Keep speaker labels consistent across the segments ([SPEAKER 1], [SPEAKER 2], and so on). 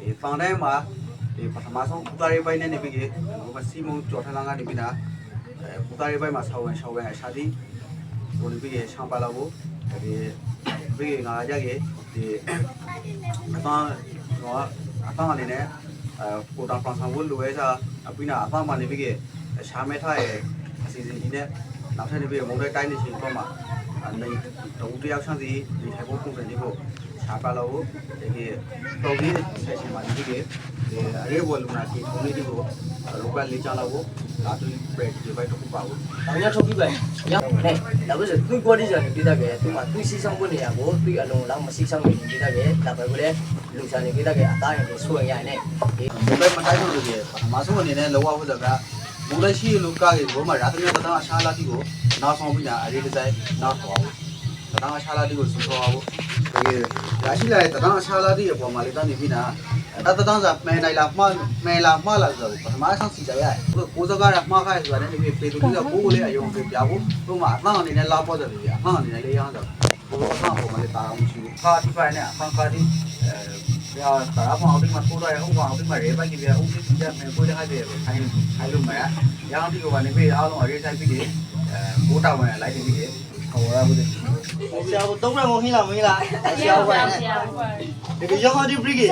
[SPEAKER 1] ဒီဖောင်တိုင်းမှာဒီပထမဆုံးပူတာရေးပိုင်းနဲ့နေပြီးဟိုမစီမုံကျော်ထလန်းကနေပြီးနာအဲပူတာရေးပိုင်းမှာဆောင်းဝင်ရှောင်းဝင်အရှာတိဟိုနေပြီးရှောင်းပါလာဖို့ဒီပြီးငါကြရဲ့ဒီအပန်းဟောအပန်းအနေနဲ့အဲပိုတာဖန်ဆန်ဝတ်လိုရဲစားအပြီးနာအပန်းမှာနေပြီးရှာမဲထားရဲ့အစီအစဉ်ကြီးနဲ့နောက်ထပ်နေပြီးမုံတဲ့တိုင်းနေချင်းတော့မှာအနေတူတယောက်ချမ်းစီဒီထိုင်ဖို့ပုံစံလေးကို ရှာပါလို့ဒီတော်ကြီးဆက်ရှင်မှာဒီကိဒီအရေးပေါ်လူနာကြီးထုံးလေးတွေကိုလောကလေးချလောက်ကိုလာတူဘရက်ဒီဘက်တော့ပါဘူး။
[SPEAKER 2] အများထုတ်ပြီးပါ။ည။ဟဲ့။ဒါပဲဆိုသူ့ body ဆိုနေပြတတ်ခဲ့။သူ့မှာသူ့စီဆောင်ဖို့နေရကိုသူ့အလုံးလောက်မစီဆောင်နေပြတတ်ခဲ့။ဒါပဲကိုလည်းလူစားနေပြတတ်ခဲ့အသားရင်ကိုဆွဲရရင်လည်းဒီ
[SPEAKER 1] ဒီဘက်မတိုင်းလို့ဒီပထမဆုံးအနေနဲ့လောကဝတ်ကမူလရှိလူကကြီးဘောမှာရာသမီးတန်းအရှာလာတိကိုနောက်ဆောင်ပြီးတာအရေးဒီဇိုင်းနောက်ဆောင်ဘူး တန်းအရှာလာတိကိုစူဆောဘူးဒီရရှိလာတဲ့တန်းအရှာလာတိရဲ့ပေါ်မှာလေးတန်းနေပြီးတာတတန်းစာမဲနိုင်လာမှားမဲလာမှားလာဆိုပထမဆုံးစီကြရတယ်ကိုစကားရမှားခိုင်းဆိုတာလည်းဒီပေတူကြီးကကိုကိုလေးအယုံပြပြဖို့သူ့မှာအမှန်အနေနဲ့လာပေါ်တယ်ပြအမှန်အနေနဲ့လေးရအောင်ဆိုဘောကအမှန်ပေါ်မှာလေးတာအောင်ရှိဘူးခါဒီပိုင်းနဲ့အမှန်ခါဒီအဲ ya para mau di mas pura ya mau di mas reba ki ya umi ya me ko de ha de ai ai lu ma ya ya ti ko ba ne be a long a re sai bi de eh ko ta wa lai de bi de ko ra bu de
[SPEAKER 3] ဆရာတို့ သုံးရမဟင်းလားမင်းလားဆရာဘိုင်နဲ့ဒီကရောဟောဒီဘရိဂေ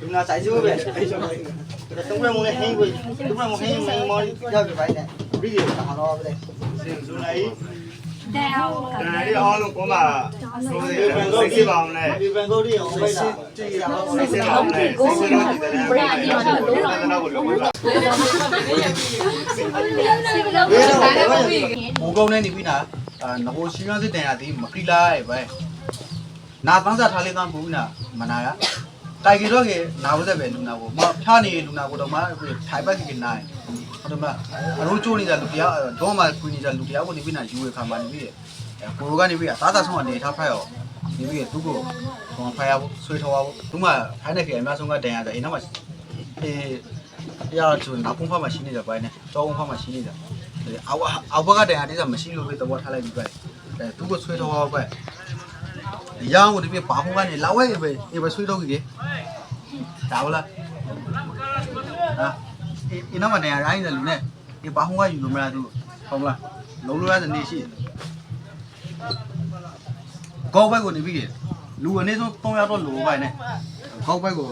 [SPEAKER 3] ဒီနာဆိုင်စိုးပဲအဲ့ဆိုသုံးရမနဲ့ဟင်းကိုသုံးရမဟင်းမင်းမော်ရောက်ပြပိုင်းနဲ့ဘရိဂေကဟာတော့ပဲစင်ဇူနိုင်
[SPEAKER 4] တဲ့အောင်
[SPEAKER 5] ဒါလေးအားလုံးကောမှာဆိုရင်စိတ်စီပါအောင်လဲ
[SPEAKER 3] ဒီဘန်ကိုဒီအောင်ပဲလားကြည့်ရအောင်
[SPEAKER 5] စိတ်စီပါအောင်လဲစိတ်စီပါအောင်လဲဘယ်လိုလဲတော့ကိုလုံးဝ
[SPEAKER 1] mo ko ne ni bi na na ho shi ma sit tan ya di ma ki la ai bai na tang sa tha le kan bu na ma na ya တိုင်ကြီးတော့ကနာဝသက်ပဲလူနာကိုမဖျားနေလူနာကိုတော့မထိုင်ပတ်ကြီးနိုင်ဟုတ်တယ်မအရိုးချိုးနေတဲ့လူတရားတော့မှကွင်းနေတဲ့လူတရားကိုနေပြီးနာယူရခံပါနေပြီကိုရိုကနေပြီးအသားသားဆုံးကနေထားဖက်ရောနေပြီးသူ့ကိုဘောဖိုင်ရဖို့ဆွေးထော်ရဖို့သူမှဖိုင်နေခေအများဆုံးကတန်ရတယ်အိမ်နောက်မှာအေးတရားဆိုနောက်ပုံဖတ်မှရှိနေကြပိုင်းနဲ့တောင်းဖတ်မှရှိနေကြအောက်အောက်ဘက်ကတန်ရတဲ့မရှိလို့ပဲသဘောထားလိုက်ပြီးပဲအဲသူ့ကိုဆွေးထော်ရပဲရအောင်ဒီပြပါဖို့ကနေလာဝဲပဲအေးပဲဆွေးထော်ကြီး ဒါဟုတ်လားဟာအင်းနောက်မှာတန်ရရိုင်းတယ်လူနဲ့ဒီပါဟုံးကယူလို့မလားသူဟုတ်လားလုံးလို့ရတဲ့နေရှိကောက်ဘက်ကိုနေပြီးလူအနေဆုံး3ရောက်တော့လိုပါနဲ့ကောက်ဘက်ကို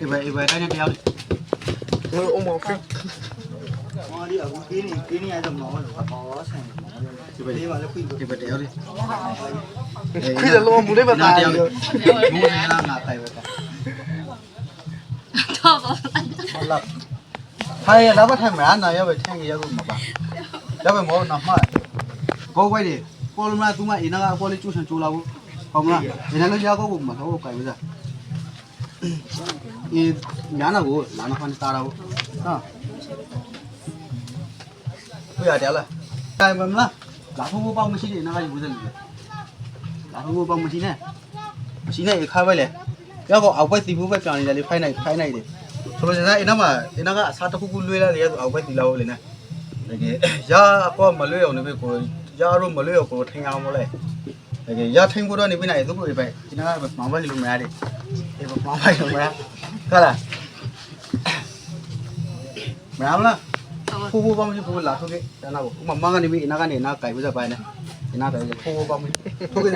[SPEAKER 1] အေးပဲအေးပဲတိုင်းတရားလေး
[SPEAKER 3] ဟိုအမောဖေဟောဒီအခုကင်းနေကင်းနေရတော့မောတော့ဟောဆန်ဒီပဲလေးပါလေခွေး
[SPEAKER 1] ဒီပဲတရားလေး
[SPEAKER 3] ခွေးလုံးမူလေးပါသား
[SPEAKER 1] တရားလေးမူနေလားငါတိုင်ပဲ
[SPEAKER 4] တော့ပါ
[SPEAKER 1] ဟုတ်လားထိုင်ရတော့ထိုင်မလားနာရပဲထိုင်ရလို့မပါရပဲမောနာမှာကောက်ဘက်လေပေါ်လမသူမအင်းကအပေါ်လေးကျူဆန်ကျူလာဘူးဟုတ်မလားဒီနေ့လည်းရကောက်ကိုမဟုတ်ကိုင်ပါစားအေးညာနာကိုလာနာဖန်တာတော့ဟာကိုရတယ်လားတိုင်ပါမလားလာဖို့ပေါ့မရှိသေးနာကယူစမ်းလေလာဖို့ပေါ့မရှိနဲ့မရှိနဲ့ခါပဲလေ ရောက်တော့အောက်ဘက်စီဖို့ပဲပြန်နေတယ်လေဖိုင်နိုင်ဖိုင်နိုင်တယ်ဆိုတော့ကျွန်တော်အင်းကအင်းကအစားတစ်ခုခုလွှဲလာလေရဆိုအောက်ဘက်စီလောက်လေနဲ့တကယ်ရအပေါ်မလွှဲအောင်နေပဲကိုရတော့မလွှဲအောင်ကိုထင်အောင်မလဲတကယ်ရထင်ကိုတော့နေပြီနိုင်သူ့ကိုပဲဒီနာကမောင်ဘက်လူမရတယ်ဒီမောင်ဘက်လူမရခလာမရမလားဖိုးဖိုးပေါင်းရှိဖိုးလာထုတ်ခဲ့တနာကိုဥမမကနေပြီအနာကနေနာကြိုက်ပြီးစပိုင်းနဲ့ဒီနာတယ်ဖိုးဖိုးပေါင်းထုတ်ခဲ့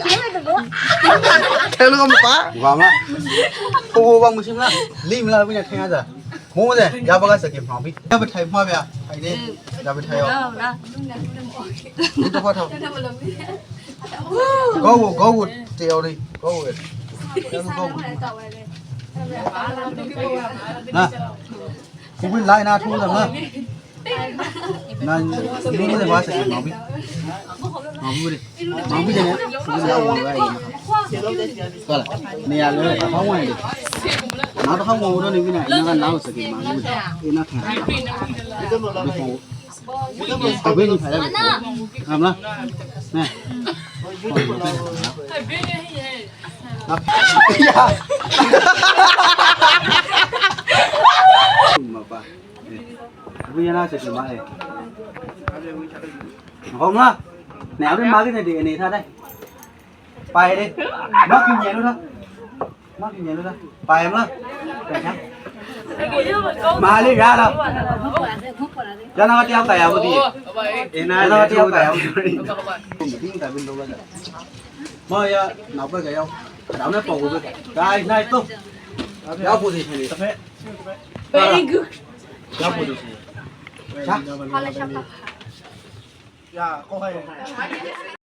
[SPEAKER 3] ထဲလို့မပါ
[SPEAKER 1] ဘာမဖိုးဖိုးပေါင်းမရှိမလားလိမလားပြနေထင်ရစားမိုးတဲ့ရပါကစကေဖောင်းပြီးရပါထိုင်မှာဗျာထိုင်နေရပါထိုင်ရော
[SPEAKER 4] တော့လား
[SPEAKER 1] ဒီတော့ထောက်ကောကိုကောကိုတယောက်လေးကောကိုကောကိုနာကိုဝင်လိုက်နာထိုးတယ်မလားနာဒီလိုလည်းပါစကေမောင်ပြီးမောင်ပြီးမောင်ပြီးတယ်ကိုရောက်ဝင်လိုက်ဟုတ်လားနေရာလဲအဖောင်းဝင်တယ်နောက်တစ်ခါမဝင်တော့နေပြီနဲ့အင်းကနောက်စကေမောင် 나 이번에 봤어 마비 마비래 마비 되네 그게 나 뭐야 이거 그래 내가 너를 다 하고 와야 돼 나도 하고 오는 게 그냥 이나가 나와서 그 마비 이나 타 Tapi ini saya betul. Kamla, nih. Tapi ini ya. Hahaha bây giờ sẽ chuẩn bị không ha nếu đến mấy cái này để này ra đây bay đi mắc kinh nghiệm luôn đó mắc kinh nghiệm luôn đó bay em đó cảnh mà đi ra đâu cho nó tiêu tài một tí cho nó tiêu tài một tí không tại bên đâu ra mời nấu cái gì không đảo nó bầu với, đây này tung đảo phụ gì
[SPEAKER 5] thì tập
[SPEAKER 1] hết đảo phụ gì
[SPEAKER 5] 好了，小
[SPEAKER 1] 宝。呀，过来。